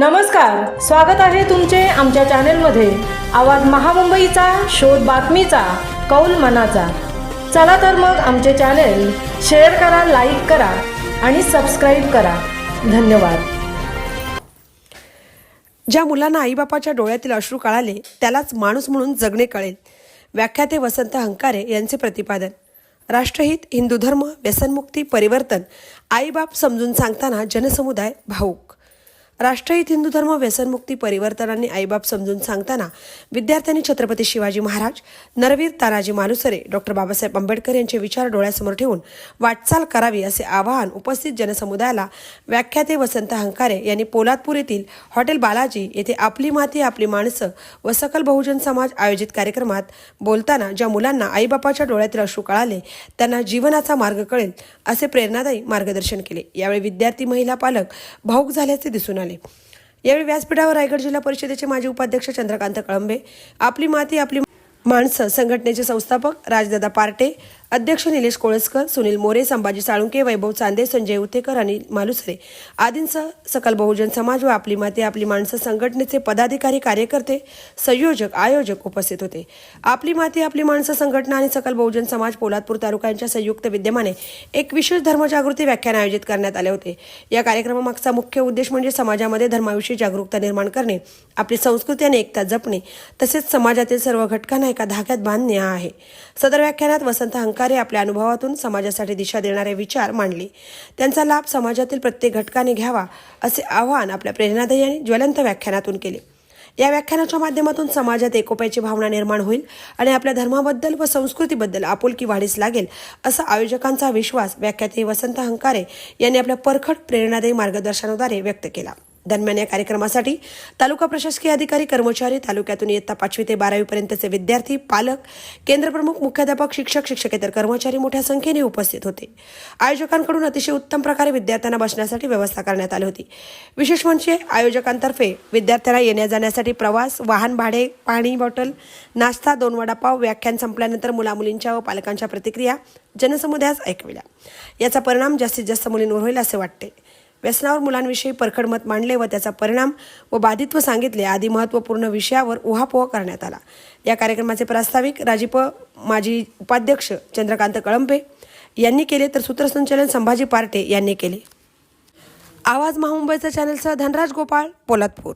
नमस्कार स्वागत आहे तुमचे आमच्या चॅनेलमध्ये. आवाज महामुंबईचा शोध बातमीचा कौल मनाचा. चला तर मग आमचे चॅनेल शेअर करा लाईक करा आणि सबस्क्राईब करा. धन्यवाद. ज्या मुलांना आईबापाच्या डोळ्यातील अश्रू कळाले त्यालाच माणूस म्हणून जगणे कळेल. व्याख्याते वसंत हंकारे यांचे प्रतिपादन. राष्ट्रहित हिंदू धर्म व्यसनमुक्ती परिवर्तन आईबाप समजून सांगताना जनसमुदाय भाऊक. राष्ट्रहित हिंदू धर्म व्यसनमुक्ती परिवर्तन आणि आईबाप समजून सांगताना विद्यार्थ्यांनी छत्रपती शिवाजी महाराज नरवीर तानाजी मालुसरे डॉक्टर बाबासाहेब आंबेडकर यांचे विचार डोळ्यासमोर ठेवून वाटचाल करावी असे आवाहन उपस्थित जनसमुदायाला व्याख्याते वसंत हंकारे यांनी पोलादपूर येथील हॉटेल बालाजी येथे आपली माती आपली माणसं व सकल बहुजन समाज आयोजित कार्यक्रमात बोलताना ज्या मुलांना आईबापाच्या डोळ्यातील अश्रू कळाले त्यांना जीवनाचा मार्ग कळेल असे प्रेरणादायी मार्गदर्शन केले. यावेळी विद्यार्थी महिला पालक भाऊक झाल्याचे दिसून आले. यावेळी व्यासपीठावर रायगड जिल्हा परिषदेचे माजी उपाध्यक्ष चंद्रकांत कळंबे आपली माती आपली माणसं संघटनेचे संस्थापक राजदादा पार्टे अध्यक्ष निलेश कोळसकर सुनील मोरे संभाजी साळुंके वैभव चांदे संजय उतेकर आणि मालुसरे. आदींसह सकल बहुजन समाज व आपली माते आपली माणसं संघटनेचे पदाधिकारी कार्यकर्ते संयोजक आयोजक उपस्थित होते. आपली माती आपली माणसं संघटना आणि सकल बहुजन समाज पोलादपूर तालुका यांच्या संयुक्त विद्यमाने एक विशेष धर्मजागृती व्याख्यान आयोजित करण्यात आले होते. या कार्यक्रमामागचा मुख्य उद्देश म्हणजे समाजामध्ये धर्माविषयी जागरूकता निर्माण करणे आपली संस्कृती आणि एकता जपणे तसेच समाजातील सर्व घटकांना एका धाग्यात बांधणे हा आहे. सदर व्याख्यानात वसंत हंकारे आपल्या अनुभवातून समाजासाठी दिशा देणारे विचार मांडले. त्यांचा लाभ समाजातील प्रत्येक घटकाने घ्यावा असे आवाहन आपल्या प्रेरणादायी आणि ज्वलंत व्याख्यानातून केले. या व्याख्यानाच्या माध्यमातून समाजात एकोप्याची भावना निर्माण होईल आणि आपल्या धर्माबद्दल व संस्कृतीबद्दल आपुलकी वाढीस लागेल असा आयोजकांचा विश्वास व्याख्याते वसंत हंकारे यांनी आपल्या परखड प्रेरणादायी मार्गदर्शनाद्वारे व्यक्त केला. दरम्यान या कार्यक्रमासाठी तालुका प्रशासकीय अधिकारी कर्मचारी तालुक्यातून इयत्ता पाचवी ते बारावी पर्यंतचे विद्यार्थी पालक केंद्रप्रमुख मुख्याध्यापक शिक्षक शिक्षकेतर कर्मचारी मोठ्या संख्येने उपस्थित होते. आयोजकांकडून अतिशय उत्तम प्रकारे विद्यार्थ्यांना बसण्यासाठी व्यवस्था करण्यात आली होती. विशेष म्हणजे आयोजकांतर्फे विद्यार्थ्यांना येण्या जाण्यासाठी प्रवास वाहन भाडे पाणी बॉटल नाश्ता दोन वडापाव व्याख्यान संपल्यानंतर मुलामुलींच्या व पालकांच्या प्रतिक्रिया जनसमुदायास ऐकविल्या. याचा परिणाम जास्तीत जास्त मुलींवर होईल असे वाटते. व्यसनावर मुलांविषयी परखड मत मांडले व त्याचा परिणाम व बाधित्व सांगितले आदी महत्त्वपूर्ण विषयावर उहापोह करण्यात आला. या कार्यक्रमाचे प्रास्ताविक राजीप माजी उपाध्यक्ष चंद्रकांत कळंबे यांनी केले तर सूत्रसंचालन संभाजी पार्टे यांनी केले. आवाज महामुंबईचा चॅनलसह धनराज गोपाळ पोलादपूर.